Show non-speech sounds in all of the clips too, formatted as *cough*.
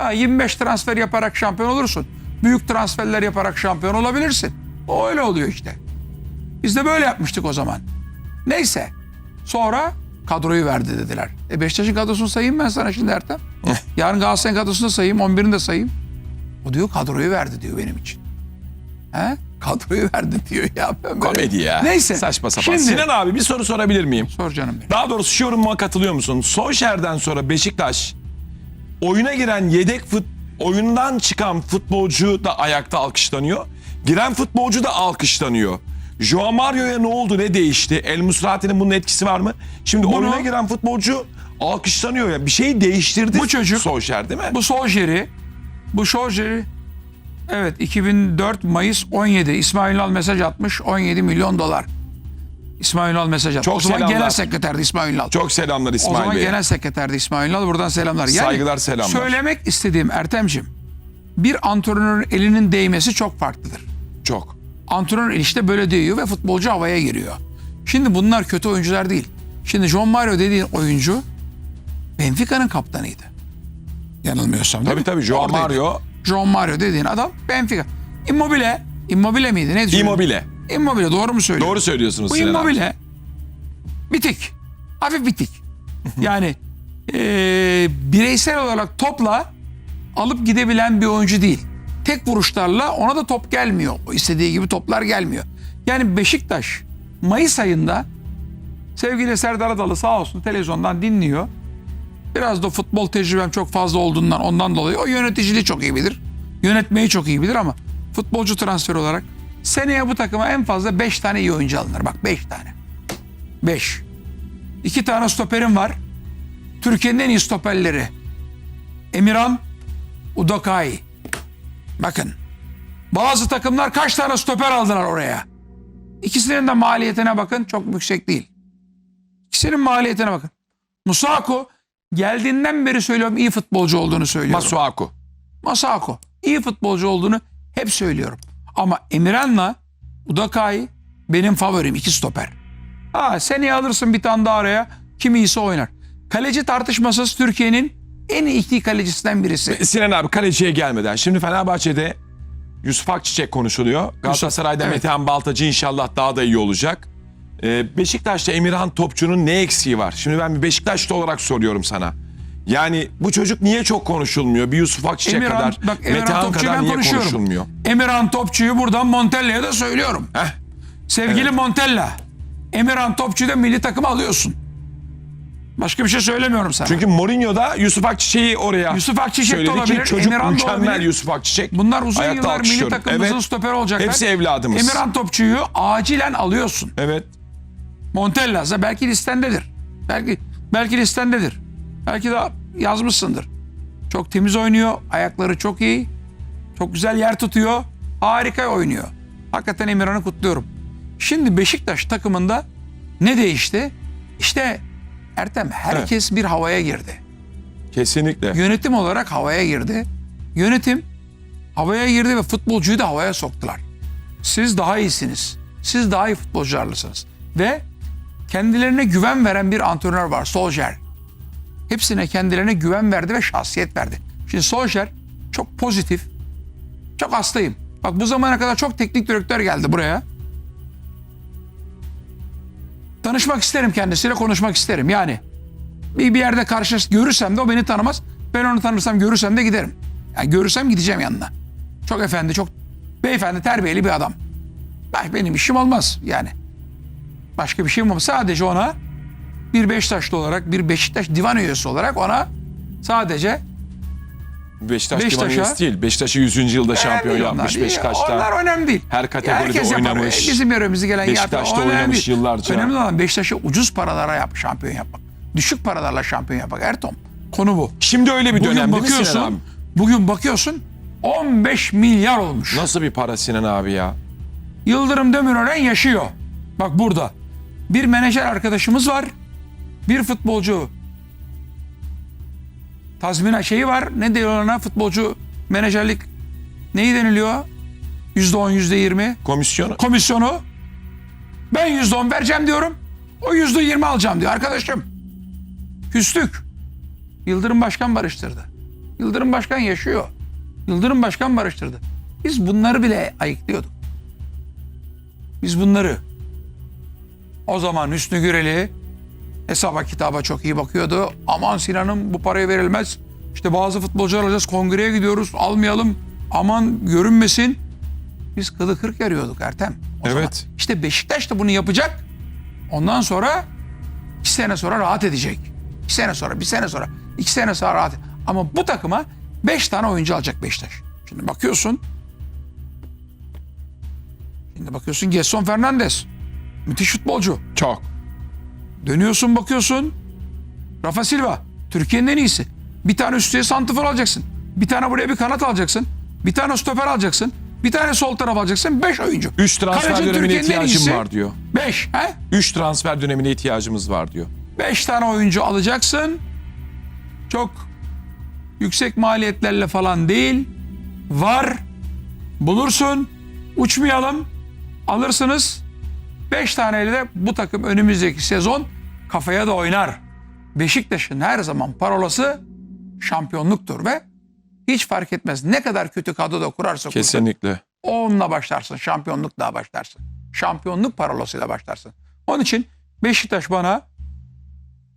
Ha, 25 transfer yaparak şampiyon olursun. Büyük transferler yaparak şampiyon olabilirsin. O öyle oluyor işte. Biz de böyle yapmıştık o zaman. Neyse. Sonra kadroyu verdi dediler. E Beşiktaş'ın kadrosunu sayayım ben sana şimdi Ertem. *laughs* Yarın Galatasaray'ın kadrosunu sayayım, 11'ini de sayayım. O diyor kadroyu verdi diyor benim için. He? Kadroyu verdi diyor ya. Ben böyle- Komedi ya. Neyse. Saçma sapan. Şimdi, Sinan abi bir soru sorabilir miyim? Sor canım benim. Daha doğrusu şu yorumuma katılıyor musun? Solskjaer'den sonra Beşiktaş oyuna giren yedek fut oyundan çıkan futbolcu da ayakta alkışlanıyor. Giren futbolcu da alkışlanıyor. Joao Mario'ya ne oldu ne değişti? El Musrati'nin bunun etkisi var mı? Şimdi Bunu- oyuna giren futbolcu alkışlanıyor ya. Bir şeyi değiştirdi Bu çocuk- Solskjaer değil mi? Bu Solskjaer'i, bu Solskjaer'i evet 2004 Mayıs 17 İsmail Ünal mesaj atmış 17 milyon dolar. İsmail Ünal mesaj atmış. Çok o zaman selamlar. genel sekreterdi İsmail Ünal. Çok selamlar o İsmail zaman Bey. genel sekreterdi İsmail Ünal. Buradan selamlar. Yani Saygılar, selamlar. Söylemek istediğim Ertem'cim bir antrenörün elinin değmesi çok farklıdır. Çok. Antrenör işte böyle değiyor ve futbolcu havaya giriyor. Şimdi bunlar kötü oyuncular değil. Şimdi John Mario dediğin oyuncu Benfica'nın kaptanıydı. Yanılmıyorsam değil Tabii mi? tabii Oradaydı. Mario John Mario dediğin adam Benfica. Immobile. Immobile miydi? Ne diyorsun? Immobile. Immobile doğru mu söylüyorum? Doğru söylüyorsunuz Bu Sinan abi. Immobile bitik. Hafif bitik. yani eee, bireysel olarak topla alıp gidebilen bir oyuncu değil. Tek vuruşlarla ona da top gelmiyor. O istediği gibi toplar gelmiyor. Yani Beşiktaş Mayıs ayında sevgili Serdar Adalı sağ olsun televizyondan dinliyor. Biraz da futbol tecrübem çok fazla olduğundan ondan dolayı o yöneticiliği çok iyi bilir. Yönetmeyi çok iyi bilir ama futbolcu transfer olarak seneye bu takıma en fazla 5 tane iyi oyuncu alınır. Bak 5 tane. 5. 2 tane stoperim var. Türkiye'nin en iyi stoperleri. Emirhan, Udokai. Bakın. Bazı takımlar kaç tane stoper aldılar oraya. İkisinin de maliyetine bakın. Çok yüksek değil. İkisinin maliyetine bakın. Musako geldiğinden beri söylüyorum iyi futbolcu olduğunu söylüyorum. Masuaku. Masako iyi futbolcu olduğunu hep söylüyorum. Ama Emirhan'la Udakai benim favorim iki stoper. Ha seneye alırsın bir tane daha araya kim iyisi oynar. Kaleci tartışmasız Türkiye'nin en iyi kalecisinden birisi. Sinan abi kaleciye gelmeden. Şimdi Fenerbahçe'de Yusuf Akçiçek konuşuluyor. Galatasaray'da evet. Metehan Baltacı inşallah daha da iyi olacak. Ee, Beşiktaş'ta Emirhan Topçu'nun ne eksiği var? Şimdi ben bir Beşiktaşlı olarak soruyorum sana. Yani bu çocuk niye çok konuşulmuyor? Bir Yusuf Akçiçek Emirhan, kadar, bak Metehan kadar niye konuşulmuyor? Emirhan Topçu'yu buradan Montella'ya da söylüyorum. Heh, Sevgili Montella, Emirhan Topçu'yu da milli takıma alıyorsun. Başka bir şey söylemiyorum sana. Çünkü Mourinho da Yusuf Akçiçek'i oraya Yusuf Akçiçek de söyledi olabilir, ki çocuk Emirhan mükemmel olabilir. Yusuf Akçiçek. Bunlar uzun Ayakta yıllar milli takımımızın Evet. stoperi olacaklar. Hepsi evladımız. Emirhan Topçu'yu acilen alıyorsun. Evet. Montella ise belki listendedir. Belki belki listendedir. Belki de yazmışsındır. Çok temiz oynuyor. Ayakları çok iyi. Çok güzel yer tutuyor. Harika oynuyor. Hakikaten Emirhan'ı kutluyorum. Şimdi Beşiktaş takımında ne değişti? İşte Ertem herkes bir havaya girdi. Kesinlikle. Yönetim olarak havaya girdi. Yönetim havaya girdi ve futbolcuyu da havaya soktular. Siz daha iyisiniz. Siz daha iyi futbolcularlısınız. Ve kendilerine güven veren bir antrenör var Solskjaer. Hepsine kendilerine güven verdi ve şahsiyet verdi. Şimdi Solskjaer çok pozitif. Çok hastayım. Bak bu zamana kadar çok teknik direktör geldi buraya. Tanışmak isterim kendisiyle konuşmak isterim. Yani bir, bir yerde karşı görürsem de o beni tanımaz. Ben onu tanırsam görürsem de giderim. Yani görürsem gideceğim yanına. Çok efendi, çok beyefendi, terbiyeli bir adam. Ben, benim işim olmaz yani. Başka bir şeyim olmaz. Sadece ona bir Beşiktaşlı olarak, bir Beşiktaş divan üyesi olarak ona sadece Beşiktaş, Beşiktaş'a- Beşiktaş'a değil. Beşiktaş'ı 100. yılda şampiyon Önemli yapmış onlar. Beşiktaş'ta. Onlar önemli değil. Her kategoride Herkes yapar. oynamış. Bizim yerimize gelen Beşiktaş'ta yapar. O önemli oynamış değil. yıllarca. Önemli olan Beşiktaş'ı ucuz paralara yap, şampiyon yapmak. Düşük paralarla şampiyon yapmak. Ertom. Konu bu. Şimdi öyle bir Bugün dönem değil Sinan abi? bakıyorsun, bugün bakıyorsun 15 milyar olmuş. Nasıl bir para Sinan abi ya? Yıldırım Demirören yaşıyor. Bak burada. Bir menajer arkadaşımız var. Bir futbolcu tazmina şeyi var. Ne diyor ona futbolcu menajerlik neyi deniliyor? Yüzde on, yüzde yirmi. Komisyonu. Komisyonu. Ben yüzde on vereceğim diyorum. O yüzde yirmi alacağım diyor arkadaşım. Küstük. Yıldırım Başkan barıştırdı. Yıldırım Başkan yaşıyor. Yıldırım Başkan barıştırdı. Biz bunları bile ayıklıyorduk. Biz bunları o zaman Hüsnü Güreli hesaba kitaba çok iyi bakıyordu. Aman Sinan'ım bu paraya verilmez. İşte bazı futbolcular alacağız kongreye gidiyoruz almayalım. Aman görünmesin. Biz kılı kırk yarıyorduk Ertem. o zaman. Evet. İşte Beşiktaş da bunu yapacak. Ondan sonra iki sene sonra rahat edecek. İki sene sonra, bir sene sonra, iki sene sonra rahat. Ama bu takıma beş tane oyuncu alacak Beşiktaş. Şimdi bakıyorsun. Şimdi bakıyorsun Gerson Fernandes. Müthiş futbolcu. Çok. Dönüyorsun bakıyorsun. Rafa Silva. Türkiye'nin en iyisi. Bir tane üstüye santifor alacaksın. Bir tane buraya bir kanat alacaksın. Bir tane stoper alacaksın. Bir tane sol taraf alacaksın. Beş oyuncu. 3 transfer Kaleci dönemine ihtiyacım var diyor. Beş. He? 3 transfer dönemine ihtiyacımız var diyor. Beş tane oyuncu alacaksın. Çok yüksek maliyetlerle falan değil. Var. Bulursun. Uçmayalım. Alırsınız. Beş taneyle de bu takım önümüzdeki sezon kafaya da oynar. Beşiktaş'ın her zaman parolası şampiyonluktur ve hiç fark etmez. Ne kadar kötü kadro da kurarsa kursun. Kesinlikle. Onunla başlarsın. Şampiyonlukla başlarsın. Şampiyonluk parolasıyla başlarsın. Onun için Beşiktaş bana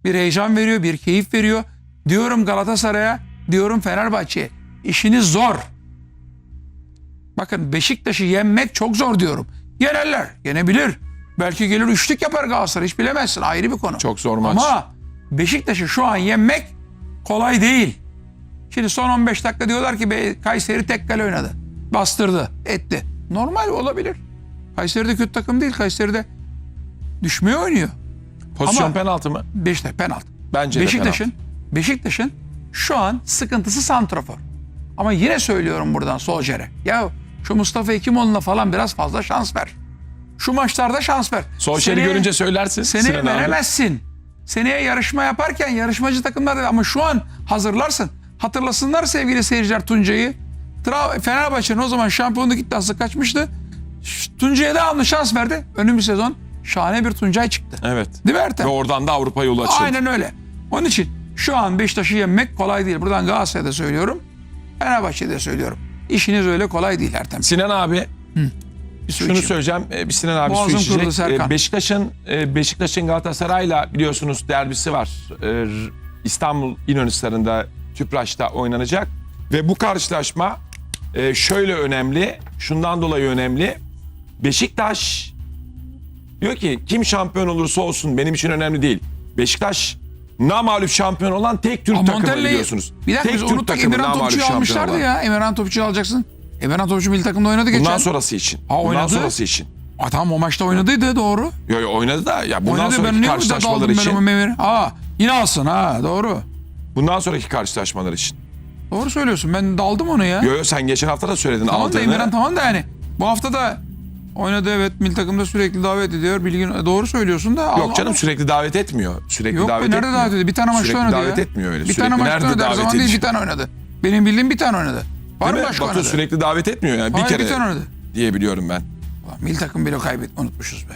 bir heyecan veriyor, bir keyif veriyor. Diyorum Galatasaray'a, diyorum Fenerbahçe'ye. İşiniz zor. Bakın Beşiktaş'ı yenmek çok zor diyorum. Yenerler, yenebilir. Belki gelir üçlük yapar Galatasaray hiç bilemezsin ayrı bir konu. Çok zor maç. Ama Beşiktaş'ı şu an yenmek kolay değil. Şimdi son 15 dakika diyorlar ki Kayseri tek kale oynadı. Bastırdı, etti. Normal olabilir. Kayseri'de kötü takım değil. Kayseri'de düşmeye oynuyor. Pozisyon Ama- penaltı mı? Beşiktaş penaltı. Bence Beşiktaş'ın Beşiktaş'ın şu an sıkıntısı santrafor. Ama yine söylüyorum buradan Soljer'e. Ya şu Mustafa Hekimoğlu'na falan biraz fazla şans ver. Şu maçlarda şans ver. Seneye- görünce söylersin. Seneye Sinan abi. veremezsin. Seneye yarışma yaparken yarışmacı takımlar ama şu an hazırlarsın. Hatırlasınlar sevgili seyirciler Tuncay'ı. Fenerbahçe'nin o zaman şampiyonluk iddiası kaçmıştı. Tuncay'a devamlı şans verdi. Önümüz sezon şahane bir Tuncay çıktı. Evet. Değil mi Ertem? Ve oradan da Avrupa yolu açıldı. Aynen öyle. Onun için şu an Beşiktaş'ı yenmek kolay değil. Buradan Galatasaray'da söylüyorum. Fenerbahçe'de söylüyorum. İşiniz öyle kolay değil Ertem. Sinan abi Bir su şunu içeyim. söyleyeceğim. Ee, Bir Sinan abi Boğazım su içecek. Serkan. Ee, Beşiktaş'ın e, Beşiktaş'ın Galatasaray'la biliyorsunuz derbisi var. Ee, İstanbul İnönü Stadı'nda Tüpraş'ta oynanacak. Ve bu karşılaşma e, şöyle önemli. Şundan dolayı önemli. Beşiktaş diyor ki kim şampiyon olursa olsun benim için önemli değil. Beşiktaş namağlup şampiyon olan tek Türk takımı Montella'yı- biliyorsunuz. Bir dakika tek biz Türk unuttuk Emirhan Topçu'yu almışlardı olan. ya. Emirhan Topçu'yu alacaksın. Emirhan Topçu milli takımda oynadı geçen. Bundan sonrası için. Ha, Bundan oynadı. sonrası için. Aa, tamam o maçta oynadıydı doğru. Yo, yo, oynadı da ya bundan Oynadı ben sonraki karşılaşmalar ben için. Emir? Aa yine alsın ha doğru. Bundan sonraki karşılaşmalar için. Doğru söylüyorsun ben daldım onu ya. Yo yo sen geçen hafta da söyledin tamam da aldığını. Emirhan tamam da yani. Bu hafta da oynadı evet milli takımda sürekli davet ediyor. Bilgin doğru söylüyorsun da. al- Yok canım al- sürekli davet etmiyor. Sürekli Yok be davet nerede etmiyor. davet ediyor? Bir tane maçta Sürekli oynadı davet ya. etmiyor öyle. Bir Sürekli tane maçta oynadı her davet zaman değil bir tane oynadı. Benim bildiğim bir tane oynadı. Var mı başka Batu oynadı? sürekli davet etmiyor yani. Bir Hayır, kere bir tane oynadı. diye biliyorum ben. Ulan Milli takım bile kaybetme unutmuşuz be.